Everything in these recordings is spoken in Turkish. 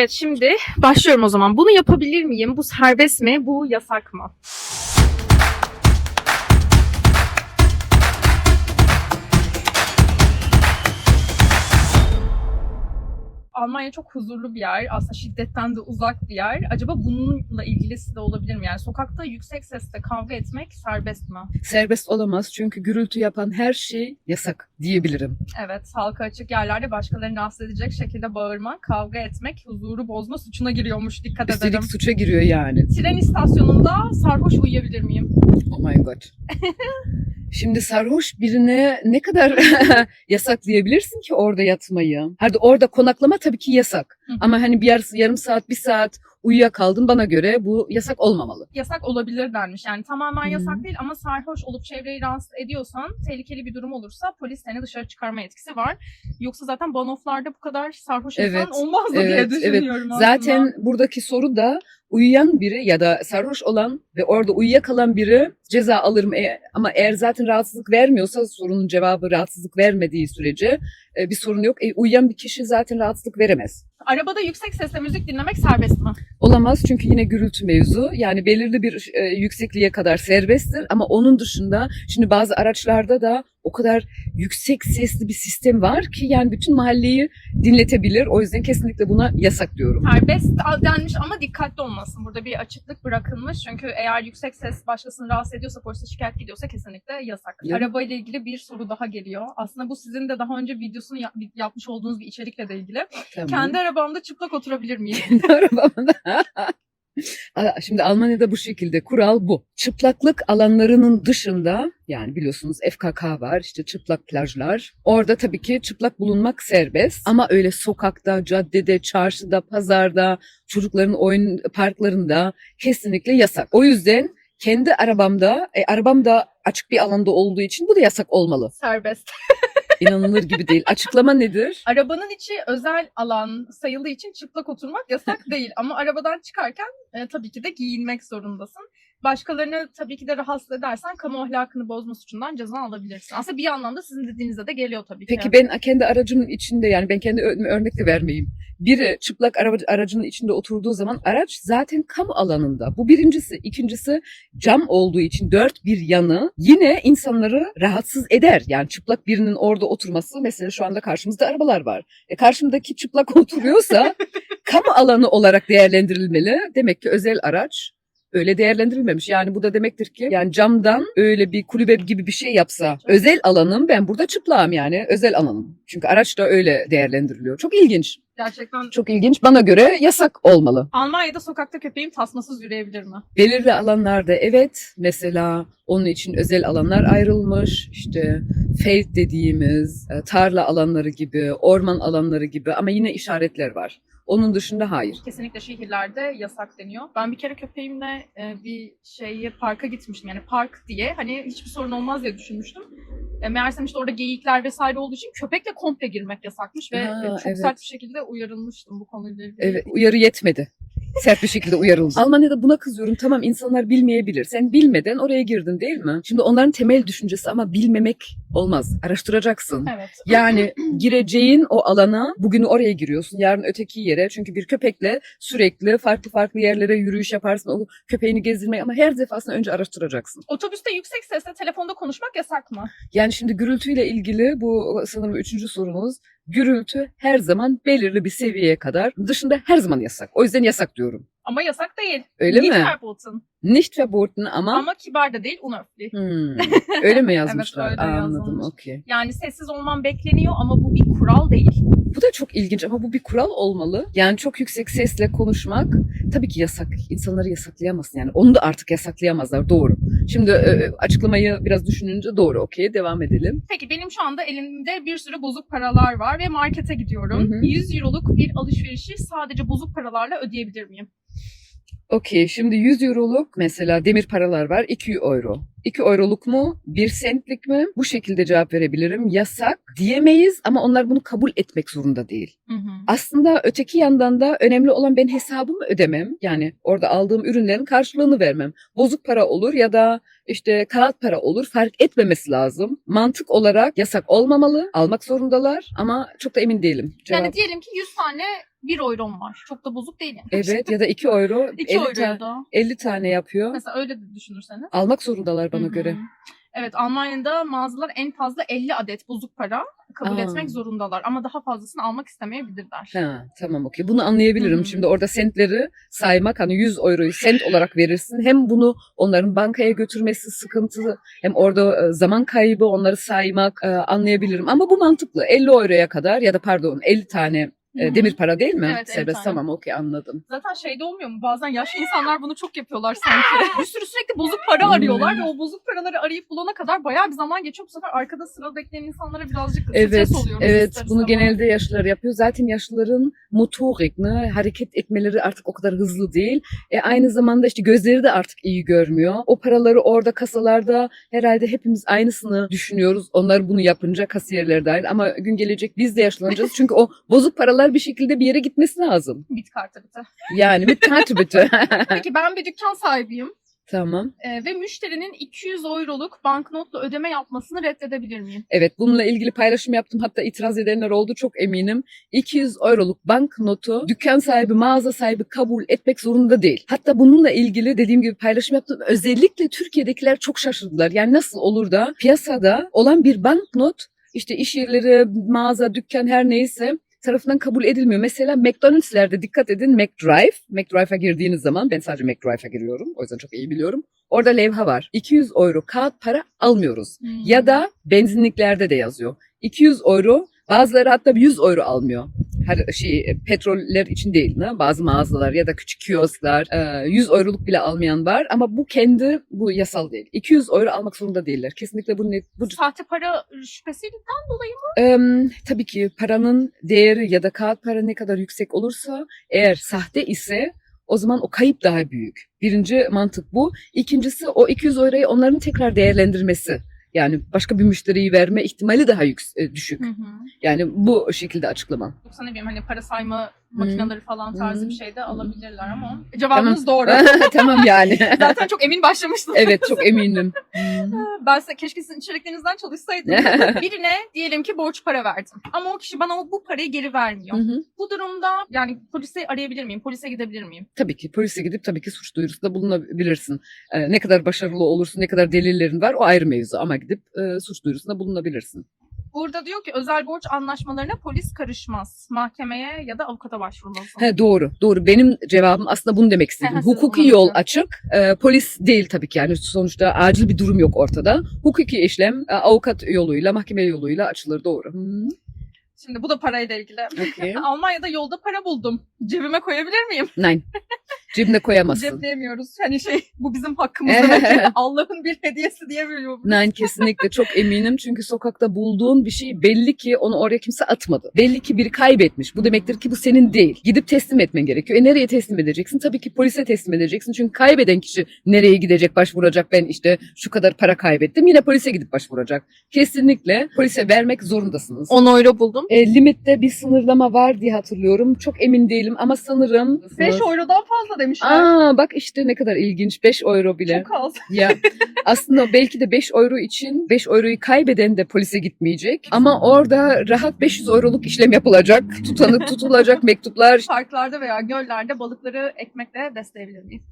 Evet şimdi başlıyorum o zaman. Bunu yapabilir miyim? Bu serbest mi? Bu yasak mı? Almanya çok huzurlu bir yer. Aslında şiddetten de uzak bir yer. Acaba bununla ilgilisi de olabilir mi? Yani sokakta yüksek sesle kavga etmek serbest mi? Serbest olamaz çünkü gürültü yapan her şey yasak diyebilirim. Evet, halka açık yerlerde başkalarını rahatsız edecek şekilde bağırmak, kavga etmek, huzuru bozma suçuna giriyormuş. Dikkat. Üstelik suça giriyor yani. Tren istasyonunda sarhoş uyuyabilir miyim? Oh my god. Şimdi sarhoş birine ne kadar yasaklayabilirsin ki orada yatmayı? Hadi orada konaklama tabii ki yasak. Hı. Ama hani bir yarısı, yarım saat, bir saat uyuyakaldın bana göre bu yasak olmamalı. Yasak olabilir denmiş. Yani tamamen Hı. yasak değil ama sarhoş olup çevreyi rahatsız ediyorsan, tehlikeli bir durum olursa polis seni dışarı çıkarma yetkisi var. Yoksa zaten banoflarda bu kadar sarhoş insan Evet, olmazdı diye evet, evet. düşünüyorum aslında. Zaten buradaki soru da uyuyan biri ya da sarhoş olan ve orada uyuyakalan biri ceza alır mı? E- ama eğer zaten rahatsızlık vermiyorsa sorunun cevabı rahatsızlık vermediği sürece e, bir sorun yok. E, uyuyan bir kişi zaten rahatsızlık veremez. Arabada yüksek sesle müzik dinlemek serbest mi? Olamaz çünkü yine gürültü mevzu. Yani belirli bir e, yüksekliğe kadar serbesttir ama onun dışında şimdi bazı araçlarda da o kadar yüksek sesli bir sistem var ki yani bütün mahalleyi dinletebilir. O yüzden kesinlikle buna yasak diyorum. Serbest denmiş ama dikkatli olmasın. Burada bir açıklık bırakılmış. Çünkü eğer yüksek ses başkasını rahatsız ediyorsa, polise şikayet gidiyorsa kesinlikle yasak. Ya- Araba ile ilgili bir soru daha geliyor. Aslında bu sizin de daha önce videosunu yap- yapmış olduğunuz bir içerikle de ilgili. Tamam. Kendi arabamda çıplak oturabilir miyim? kendi arabamda. Şimdi Almanya'da bu şekilde kural bu. Çıplaklık alanlarının dışında yani biliyorsunuz FKK var işte çıplak plajlar. Orada tabii ki çıplak bulunmak serbest ama öyle sokakta, caddede, çarşıda, pazarda, çocukların oyun parklarında kesinlikle yasak. O yüzden kendi arabamda, e, arabam da açık bir alanda olduğu için bu da yasak olmalı. Serbest. İnanılır gibi değil. Açıklama nedir? Arabanın içi özel alan sayıldığı için çıplak oturmak yasak değil. Ama arabadan çıkarken e, tabii ki de giyinmek zorundasın. Başkalarını tabii ki de rahatsız edersen kamu ahlakını bozma suçundan ceza alabilirsin. Aslında bir anlamda sizin dediğinize de geliyor tabii ki. Peki ben kendi aracımın içinde yani ben kendi örnek de vermeyeyim. Biri çıplak araba, aracının içinde oturduğu zaman araç zaten kamu alanında. Bu birincisi. ikincisi cam olduğu için dört bir yanı yine insanları rahatsız eder. Yani çıplak birinin orada oturması mesela şu anda karşımızda arabalar var. E karşımdaki çıplak oturuyorsa kamu alanı olarak değerlendirilmeli. Demek ki özel araç öyle değerlendirilmemiş. Yani bu da demektir ki yani camdan öyle bir kulübe gibi bir şey yapsa özel alanım ben burada çıplağım yani özel alanım. Çünkü araç da öyle değerlendiriliyor. Çok ilginç. Gerçekten Çok ilginç. Bana göre yasak olmalı. Almanya'da sokakta köpeğim tasmasız yürüyebilir mi? Belirli alanlarda evet mesela onun için özel alanlar ayrılmış. İşte feld dediğimiz e, tarla alanları gibi, orman alanları gibi ama yine işaretler var. Onun dışında hayır. Kesinlikle şehirlerde yasak deniyor. Ben bir kere köpeğimle e, bir şeye parka gitmiştim. Yani park diye hani hiçbir sorun olmaz diye düşünmüştüm. E, meğersem işte orada geyikler vesaire olduğu için köpekle komple girmek yasakmış ve Ha, e, çok evet. sert bir şekilde uyarılmıştım bu konuyla ilgili. Evet, uyarı yetmedi. Sert bir şekilde uyarıldı. Almanya'da buna kızıyorum. Tamam insanlar bilmeyebilir. Sen bilmeden oraya girdin değil mi? Şimdi onların temel düşüncesi ama bilmemek olmaz. Araştıracaksın. Evet. Yani gireceğin o alana bugün oraya giriyorsun, yarın öteki yere. Çünkü bir köpekle sürekli farklı farklı yerlere yürüyüş yaparsın. O köpeğini gezdirmeyi ama her defasında önce araştıracaksın. Otobüste yüksek sesle telefonda konuşmak yasak mı? Yani şimdi gürültüyle ilgili bu sanırım üçüncü sorunuz. Gürültü her zaman belirli bir seviyeye kadar dışında her zaman yasak. O yüzden yasak diyorum. Ama yasak değil. Öyle Nicht mi? verboten. Nicht verboten ama, Ama kibar da değil, unöfli. Hmm, öyle mi yazmışlar? öyle Anladım, yazılmış. okey. Yani sessiz olman bekleniyor ama bu bir kural değil. Bu da çok ilginç ama bu bir kural olmalı. Yani çok yüksek sesle konuşmak tabii ki yasak. İnsanları yasaklayamazsın yani. Onu da artık yasaklayamazlar. Doğru. Şimdi e, açıklamayı biraz düşününce doğru. Okey devam edelim. Peki benim şu anda elimde bir sürü bozuk paralar var ve markete gidiyorum. Hı hı. 100 euroluk bir alışverişi sadece bozuk paralarla ödeyebilir miyim? Okey şimdi 100 euroluk mesela demir paralar var 2 euro. 2 euroluk mu? 1 sentlik mi? Bu şekilde cevap verebilirim. Yasak diyemeyiz ama onlar bunu kabul etmek zorunda değil. Hı hı. Aslında öteki yandan da önemli olan ben hesabımı ödemem. Yani orada aldığım ürünlerin karşılığını vermem. Bozuk para olur ya da işte kağıt para olur fark etmemesi lazım. Mantık olarak yasak olmamalı. Almak zorundalar ama çok da emin değilim. Cevap. Yani diyelim ki 100 tane 1 eurom var. Çok da bozuk değil yani. Evet ya da 2 euro 2 50, euro ta- ya da. 50 tane yapıyor. Mesela öyle de düşünürseniz. Almak zorundalar bana Hı hı. göre. Evet Almanya'da mağazalar en fazla 50 adet bozuk para kabul Aa. etmek zorundalar. Ama daha fazlasını almak istemeyebilirler. Ha, tamam okey. Bunu anlayabilirim. Hı hı. Şimdi orada sentleri saymak hani 100 euroyu sent olarak verirsin. Hem bunu onların bankaya götürmesi sıkıntı hem orada e, zaman kaybı onları saymak e, anlayabilirim. Ama bu mantıklı. 50 euroya kadar ya da pardon 50 tane e, hı. demir para değil mi? Evet, 50 Serbest tamam okey anladım. Zaten şeyde olmuyor mu? Bazen yaşlı insanlar bunu çok yapıyorlar sanki. bir sürü sürekli bozuk para arıyorlar ve o bozuk paraları arayıp bulana kadar bayağı bir zaman geçiyor. Bu sefer arkada sıra bekleyen insanlara birazcık Evet, stres oluyor. evet. Bunu istemez. genelde yaşlılar yapıyor. Zaten yaşlıların motorik, ne, hareket etmeleri artık o kadar hızlı değil. E, aynı zamanda işte gözleri de artık iyi görmüyor. O paraları orada kasalarda herhalde hepimiz aynısını düşünüyoruz. Onlar bunu yapınca kasiyerler dahil. Ama gün gelecek biz de yaşlanacağız. Çünkü o bozuk paralar bir şekilde bir yere gitmesi lazım. Bit kartı. Yani takip bitti. Peki ben bir dükkan sahibiyim tamam. e, ve müşterinin 200 euroluk banknotla ödeme yapmasını reddedebilir miyim? Evet bununla ilgili paylaşım yaptım. Hatta itiraz edenler oldu çok eminim. 200 euroluk banknotu dükkan sahibi, mağaza sahibi kabul etmek zorunda değil. Hatta bununla ilgili dediğim gibi paylaşım yaptım. Özellikle Türkiye'dekiler çok şaşırdılar. Yani nasıl olur da piyasada olan bir banknot işte iş yerleri, mağaza, dükkan her neyse tarafından kabul edilmiyor. Mesela McDonald's'lerde dikkat edin McDrive. McDrive'a girdiğiniz zaman ben sadece McDrive'a giriyorum. O yüzden çok iyi biliyorum. Orada levha var. 200 euro kağıt para almıyoruz. Ya da benzinliklerde de yazıyor. 200 euro bazıları hatta 100 euro almıyor. Her şey petroller için değil ne? Bazı mağazalar ya da küçük kiosklar e, 100 euroluk bile almayan var ama bu kendi bu yasal değil. 200 euro almak zorunda değiller. Kesinlikle bu net bu Sahte para şüphesinden dolayı mı? Em, tabii ki paranın değeri ya da kağıt para ne kadar yüksek olursa eğer sahte ise o zaman o kayıp daha büyük. Birinci mantık bu. İkincisi o 200 euroyu onların tekrar değerlendirmesi. Yani başka bir müşteriyi verme ihtimali daha yüksek, düşük. Hı hı. Yani bu şekilde açıklama. Yoksa ne bileyim hani para sayma makineleri falan tarzı bir şey de alabilirler ama cevabınız doğru. tamam yani. Zaten çok emin başlamıştım. evet çok eminim. Ben size keşke sizin içeriklerinizden çalışsaydım. Birine diyelim ki borç para verdim. Ama o kişi bana o bu parayı geri vermiyor. Bu durumda yani polise arayabilir miyim? Polise gidebilir miyim? Tabii ki polise gidip tabii ki suç duyurusunda bulunabilirsin. Ee, ne kadar başarılı olursun, ne kadar delillerin var o ayrı mevzu ama gidip e, suç duyurusunda bulunabilirsin. Burada diyor ki özel borç anlaşmalarına polis karışmaz. Mahkemeye ya da avukata başvurulmasın. He, doğru, doğru. Benim cevabım aslında bunu demek istedim. Hukuki yol açık, e, polis değil tabii ki yani sonuçta acil bir durum yok ortada. Hukuki işlem e, avukat yoluyla, mahkeme yoluyla açılır doğru. Hı, Şimdi bu da parayla ilgili. okey. Almanya'da yolda para buldum. Cebime koyabilir miyim? Nein. Cebine koyamazsın. Cepleyemiyoruz. Hani şey bu bizim hakkımız demek ki Allah'ın bir hediyesi diyebiliyor. Nein kesinlikle çok eminim çünkü sokakta bulduğun bir şey belli ki onu oraya kimse atmadı. Belli ki biri kaybetmiş. Bu demektir ki bu senin değil. Gidip teslim etmen gerekiyor. E nereye teslim edeceksin? Tabii ki polise teslim edeceksin. Çünkü kaybeden kişi nereye gidecek başvuracak ben işte şu kadar para kaybettim. Yine polise gidip başvuracak. Kesinlikle polise vermek zorundasınız. 10 euro buldum. E, limitte bir sınırlama var diye hatırlıyorum. Çok emin değilim ama sanırım... 5 eurodan fazla demişler. Aa bak işte ne kadar ilginç. 5 euro bile. Çok az. Ya aslında belki de 5 euro için 5 euroyu kaybeden de polise gitmeyecek. Ama orada rahat 500 euroluk işlem yapılacak. Tutanık tutulacak mektuplar. Parklarda veya göllerde balıkları ekmekle besleyebilir miyim?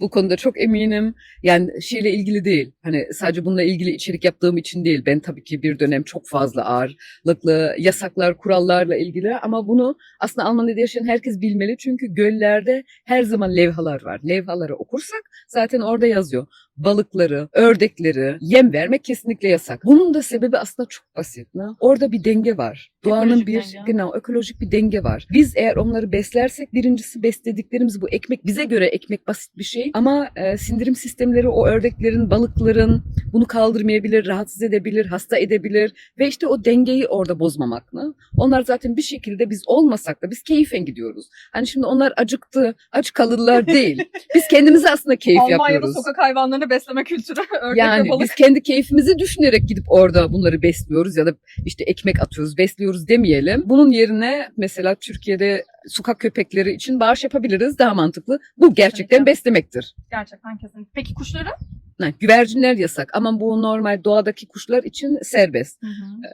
Bu konuda çok eminim. Yani şeyle ilgili değil. Hani sadece bununla ilgili içerik yaptığım için değil. Ben tabii ki bir dönem çok fazla ağırlıklı yasaklar, kurallarla ilgili ama bunu aslında Almanya'da yaşayan herkes bilmeli. Çünkü göllerde her zaman levhalar var. Levhaları okursak zaten orada yazıyor. Balıkları, ördekleri yem vermek kesinlikle yasak. Bunun da sebebi aslında çok basit. Ne? Orada bir denge var. Doğanın bir denge. genau ekolojik bir denge var. Biz eğer onları beslersek birincisi beslediklerimiz bu ekmek bize göre ekmek basit bir şey ama e, sindirim sistemleri o ördeklerin, balıkların bunu kaldırmayabilir, rahatsız edebilir, hasta edebilir ve işte o dengeyi orada bozmamak mı? Onlar zaten bir şekilde biz olmasak da biz keyfen gidiyoruz. Hani şimdi onlar acıktı, aç kalırlar değil. Biz kendimize aslında keyif Almanya'da yapıyoruz. sokak besleme kültürü. Ördek Yani balık. biz kendi keyfimizi düşünerek gidip orada bunları besliyoruz ya da işte ekmek atıyoruz, besliyoruz demeyelim. Bunun yerine mesela Türkiye'de sokak köpekleri için bağış yapabiliriz daha mantıklı. Bu gerçekten Kesinlikle. beslemektir. Gerçekten kesin. Peki kuşları? Ha, güvercinler yasak ama bu normal doğadaki kuşlar için serbest.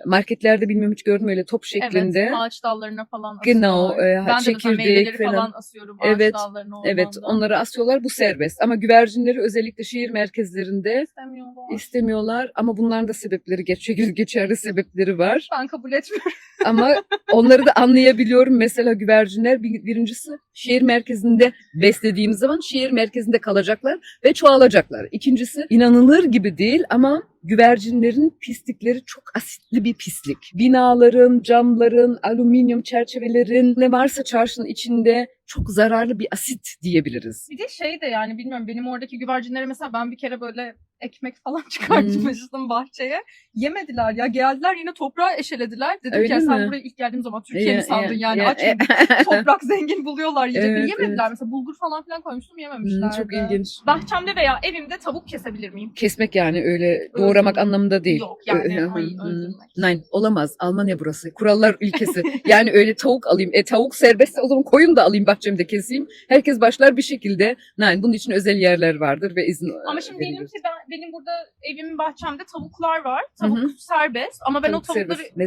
Marketlerde bilmiyorum hiç gördüm öyle top şeklinde. Evet, ağaç dallarına falan Genau, asıyorlar. e, ben çekirdek falan. falan. asıyorum ağaç Evet, dallarına Evet ormanda. onları asıyorlar bu serbest ama güvercinleri özellikle şehir merkezlerinde istemiyorlar. istemiyorlar ama bunların da sebepleri geç, geçerli sebepleri var. Ben kabul etmiyorum. Ama onları da anlayabiliyorum. Mesela güvercinler bir- birincisi şehir merkezinde beslediğimiz zaman şehir merkezinde kalacaklar ve çoğalacaklar. İkincisi inanılır gibi değil ama güvercinlerin pislikleri çok asitli bir pislik. Binaların, camların, alüminyum çerçevelerin ne varsa çarşının içinde çok zararlı bir asit diyebiliriz. Bir de şey de yani bilmiyorum benim oradaki güvercinlere mesela ben bir kere böyle ekmek falan çıkartmıştım bahçeye. Yemediler ya geldiler yine toprağı eşelediler. Dedim Öyle ki ya sen mi? buraya ilk geldiğim zaman Türkiye mi Ya, sandın ya, yani ya, aç ya. toprak zengin buluyorlar yiyecekleri. Evet, Yemediler evet. mesela bulgur falan filan koymuştum Hmm, yememişler. çok ilginç. Bahçemde veya evimde tavuk kesebilir miyim? Kesmek yani öyle doğramak Öldürmek. anlamında değil. Yok yani hayır öldürmek. Nein olamaz. Almanya burası. Kurallar ülkesi. yani öyle tavuk alayım. E tavuk serbestse o zaman koyun da alayım bahçemde keseyim. Herkes başlar bir şekilde. Nein bunun için özel yerler vardır ve izin Ama şimdi diyelim verilir. ki ben, benim burada evimin bahçemde tavuklar var. Tavuk serbest ama ben Tavuk o tavukları... serbest.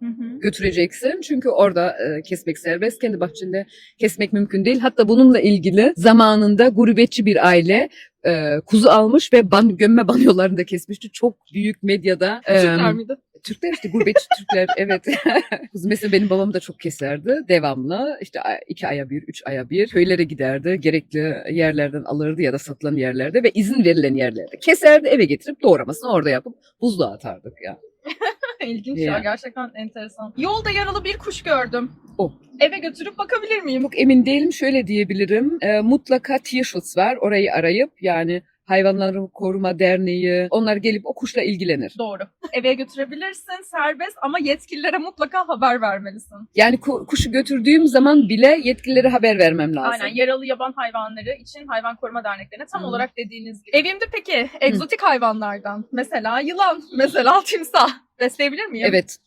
Hı. götüreceksin. Çünkü orada e, kesmek serbest. Kendi bahçende kesmek mümkün değil. Hatta bununla ilgili zamanında gurbetçi bir aile e, kuzu almış ve ban, gömme banyolarında kesmişti. Çok büyük medyada. e, miydi? Türkler işte gurbetçi Türkler evet. Mesela benim babam da çok keserdi devamlı. İşte iki aya bir, üç aya bir köylere giderdi. Gerekli yerlerden alırdı ya da satılan yerlerde ve izin verilen yerlerde. Keserdi eve getirip doğramasını orada yapıp buzluğa atardık ya. İlginç Ya. ya gerçekten enteresan. Yolda yaralı bir kuş gördüm. O. Eve götürüp bakabilir miyim? Çok emin değilim şöyle diyebilirim. E, mutlaka Tierschutz var orayı arayıp yani Hayvanları Koruma Derneği onlar gelip o kuşla ilgilenir. Doğru. Eve götürebilirsin serbest ama yetkililere mutlaka haber vermelisin. Yani ku- kuşu götürdüğüm zaman bile yetkililere haber vermem lazım. Aynen yaralı yaban hayvanları için hayvan koruma derneklerine tam Hı. olarak dediğiniz gibi. Evimde peki egzotik hayvanlardan mesela yılan, mesela timsah besleyebilir miyim? Evet.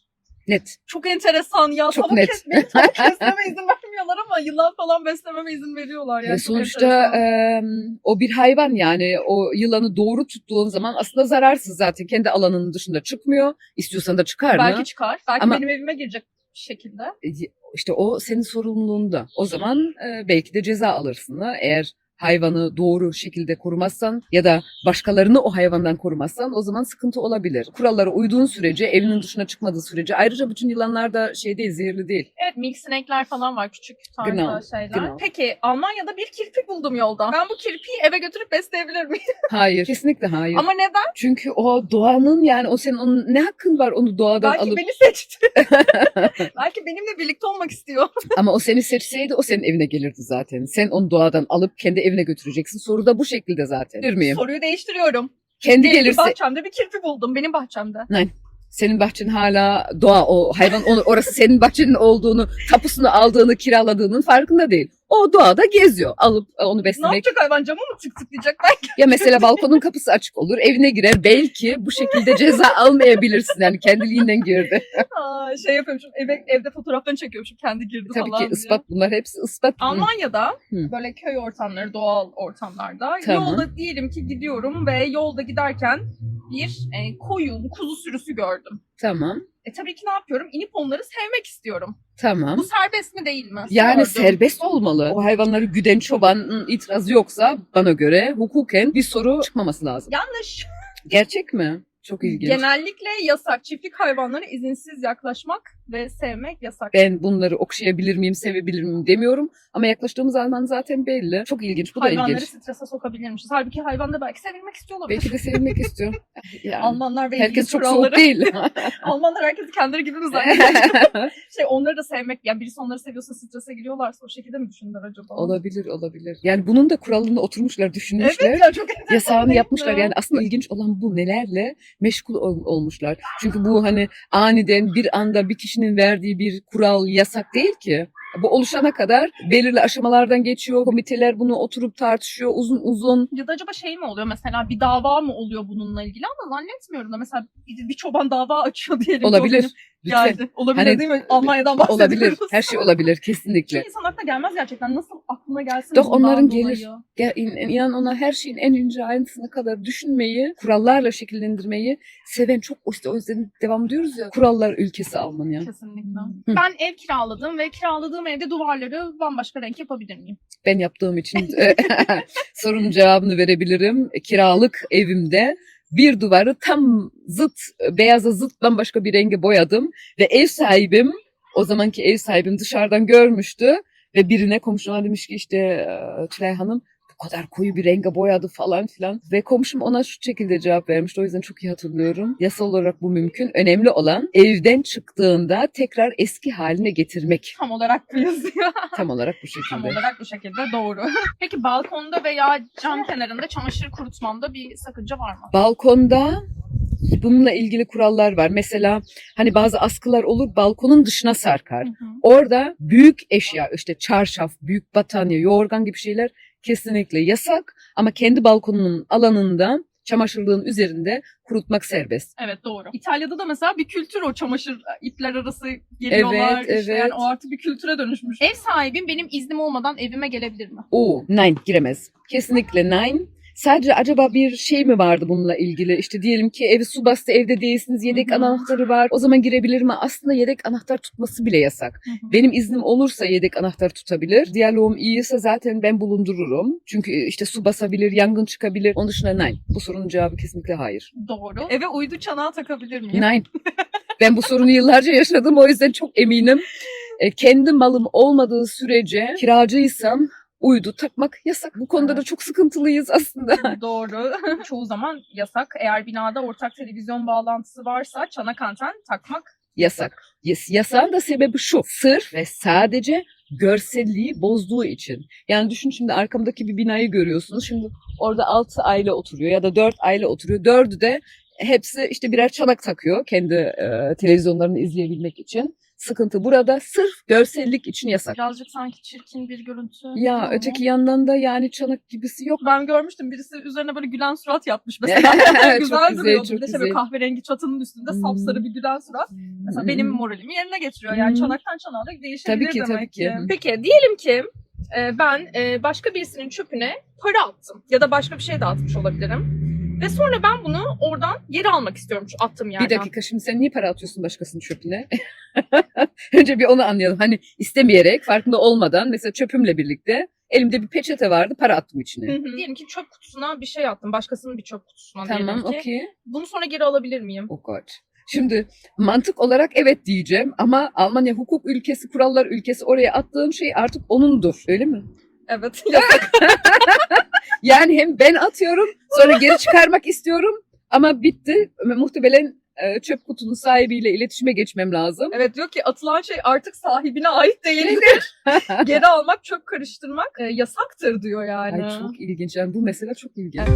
Net. Çok enteresan ya. Çok tavuk net. Kes, benim tavuk kesmeme izin vermiyorlar ama yılan falan beslememe izin veriyorlar. Yani Çok sonuçta e, o bir hayvan yani o yılanı doğru tuttuğun zaman aslında zararsız zaten. Kendi alanının dışında çıkmıyor. İstiyorsan da çıkar mı? belki çıkar. Belki Ama- benim evime girecek bir şekilde. E, İşte o senin sorumluluğunda. O zaman e, belki de ceza alırsın. ha. Eğer hayvanı doğru şekilde korumazsan ya da başkalarını o hayvandan korumazsan o zaman sıkıntı olabilir. Kurallara uyduğun sürece, evinin dışına çıkmadığı sürece. Ayrıca bütün yılanlar da şey değil, zehirli değil. Evet milk sinekler falan var küçük tarzda Genau, şeyler. genau. Peki Almanya'da bir kirpi buldum yolda. Ben bu kirpiyi eve götürüp besleyebilir miyim? Hayır, kesinlikle hayır. Ama neden? Çünkü o doğanın yani o senin onun ne hakkın var onu doğadan Belki alıp beni seçti. Belki benimle birlikte olmak istiyor. ama o seni seçseydi o senin evine gelirdi zaten. Sen onu doğadan alıp kendi evine götüreceksin. Soru da bu şekilde zaten. Miyim? Soruyu değiştiriyorum. Kendi ki gelirse bahçemde bir kirpi buldum. Benim bahçemde. senin bahçen hala doğa o hayvan onu, orası senin bahçenin olduğunu tapusunu aldığını kiraladığının farkında değil. O doğada geziyor. Alıp e, onu Ne beslemek. yapacak hayvan camı mı tık tıklayacak belki? Ya mesela balkonun kapısı açık olur. Evine girer. Belki bu şekilde ceza almayabilirsin. Yani kendiliğinden girdi. Aa, şey yapıyormuşum eve, evde fotoğraflarını çekiyormuşum kendi girdi Tabii falan ki diye. ispat bunlar hepsi ispat. Almanya'da Hı. böyle köy ortamları, doğal ortamlarda Tamam. yolda diyelim ki gidiyorum ve yolda giderken bir e, koyun, kuzu sürüsü gördüm. Tamam. E tabii ki ne yapıyorum? İnip onları sevmek istiyorum. Tamam. Bu serbest mi değil mi? Yani Sordum. serbest olmalı. O hayvanları güden çobanın itirazı yoksa bana göre hukuken bir soru çıkmaması lazım. Yanlış. Gerçek mi? Çok ilginç. Genellikle yasak. Çiftlik hayvanlara izinsiz yaklaşmak ve sevmek yasak. Ben bunları okşayabilir miyim, sevebilir miyim demiyorum. Ama yaklaştığımız zaman zaten belli. Çok ilginç. Bu da Hayvanları ilginç. strese sokabilirmişiz. Halbuki hayvan da belki sevilmek istiyor olabilir. Belki de sevilmek istiyor. Yani, Almanlar ve herkes çok kuralları. soğuk değil. Almanlar herkesi kendileri gibi mi zannediyor? şey onları da sevmek, yani birisi onları seviyorsa strese giriyorlarsa o şekilde mi düşündüler acaba? olabilir, olabilir. Yani bunun da kuralını oturmuşlar, düşünmüşler. Evet ya çok enteresan Yasağını yapmışlar. Yani aslında ilginç olan bu nelerle meşgul ol- olmuşlar. Çünkü bu hani aniden bir anda bir kişinin verdiği bir kural, yasak değil ki. Bu oluşana kadar belirli aşamalardan geçiyor. Komiteler bunu oturup tartışıyor uzun uzun. Ya da acaba şey mi oluyor mesela bir dava mı oluyor bununla ilgili ama zannetmiyorum da mesela bir, bir çoban dava açıyor diyelim. Olabilir. Lütfen. Geldi. Olabilir Hani- değil mi? Almanya'dan bahsediyoruz. Olabilir. Her şey olabilir kesinlikle. Çünkü insan aklına gelmez gerçekten. Nasıl aklına gelsin Doch, onların gelir. Gel, in, inan ona her şeyin en ince ayrıntısına kadar düşünmeyi, kurallarla şekillendirmeyi seven çok işte o yüzden devam diyoruz ya kurallar ülkesi Almanya. Kesinlikle. Hı. Ben ev kiraladım ve kiraladığım evde duvarları bambaşka renk yapabilir miyim? Ben yaptığım için sorunun cevabını verebilirim. Kiralık evimde bir duvarı tam zıt, beyaza zıt bambaşka bir renge boyadım ve ev sahibim, o zamanki ev sahibim dışarıdan görmüştü ve birine komşuna demiş ki işte Tülay Hanım bu kadar koyu bir renge boyadı falan filan ve komşum ona şu şekilde cevap vermişti o yüzden çok iyi hatırlıyorum. Yasal olarak bu mümkün. Önemli olan evden çıktığında tekrar eski haline getirmek. Tam olarak bu yazıyor. Tam olarak bu Tam şekilde. olarak bu şekilde doğru. Peki balkonda veya cam kenarında çamaşır kurutmamda bir sakınca var mı? Balkonda bununla ilgili kurallar var. Mesela hani bazı askılar olur balkonun dışına sarkar. Hı hı. Orada büyük eşya işte çarşaf, büyük battaniye, yorgan gibi şeyler kesinlikle yasak. Ama kendi balkonunun alanında çamaşırlığın üzerinde kurutmak serbest. Evet doğru. İtalya'da da mesela bir kültür o çamaşır ipler arası geliyorlar. Evet, işte evet. Yani o artık bir kültüre dönüşmüş. Ev sahibim benim iznim olmadan evime gelebilir mi? O, nein giremez. Kesinlikle nein. Sadece acaba bir şey mi vardı bununla ilgili? İşte diyelim ki evi su bastı evde değilsiniz yedek Hı hı. anahtarı var. O zaman girebilir mi? Aslında yedek anahtar tutması bile yasak. Hı hı. Benim iznim olursa yedek anahtar tutabilir. Diyaloğum iyiyse zaten ben bulundururum. Çünkü işte su basabilir, yangın çıkabilir. Onun dışında nein. Bu sorunun cevabı kesinlikle hayır. Doğru. Eve uydu çanağı takabilir miyim? Nein. ben bu sorunu yıllarca yaşadım o yüzden çok eminim. E, kendi malım olmadığı sürece kiracıysam uydu takmak yasak. Bu konuda da çok sıkıntılıyız aslında. Doğru. Çoğu zaman yasak. Eğer binada ortak televizyon bağlantısı varsa çanak anten takmak yasak. Yes, yasağın da sebebi şu. Sırf ve sadece görselliği bozduğu için. Yani düşün şimdi arkamdaki bir binayı görüyorsunuz. Şimdi orada 6 aile oturuyor ya da 4 aile oturuyor. Dördü de hepsi işte birer çanak takıyor kendi e, televizyonlarını izleyebilmek için. Sıkıntı burada sırf görsellik için yasak. birazcık sanki çirkin bir görüntü. Ya Ama öteki yandan da yani çanak gibisi yok. Ben görmüştüm birisi üzerine böyle gülen surat yapmış mesela. Çok güzel güzel, duruyordu. çok bir de böyle güzel. kahverengi çatının üstünde Hmm. sapsarı bir gülen surat. Mesela benim moralimi yerine getiriyor. Yani Hmm. çanaktan çanağa da değişebilir Tabii ki, demek tabii ki. Peki diyelim ki e, ben e, başka birisinin çöpüne para attım. Ya da başka bir şey de atmış olabilirim. Ve sonra ben bunu oradan geri almak istiyorum şu attığım yerden. Bir dakika şimdi sen niye para atıyorsun başkasının çöpüne? Önce bir onu anlayalım. Hani istemeyerek, farkında olmadan mesela çöpümle birlikte elimde bir peçete vardı para attım Hı içine. hı. Diyelim ki çöp kutusuna bir şey attım. Başkasının bir çöp kutusuna tamam diyelim ki. Bunu sonra geri alabilir miyim? Oh God. Şimdi mantık olarak evet diyeceğim ama Almanya hukuk ülkesi, kurallar ülkesi oraya attığın şey artık onundur. Öyle mi? Evet. Yani hem ben atıyorum sonra geri çıkarmak istiyorum ama bitti. Muhtemelen e, çöp kutunun sahibiyle iletişime geçmem lazım. evet diyor ki atılan şey artık sahibine ait değildir. geri almak, çöp karıştırmak e, yasaktır diyor yani. Ay çok ilginç. Yani bu mesela çok ilginç.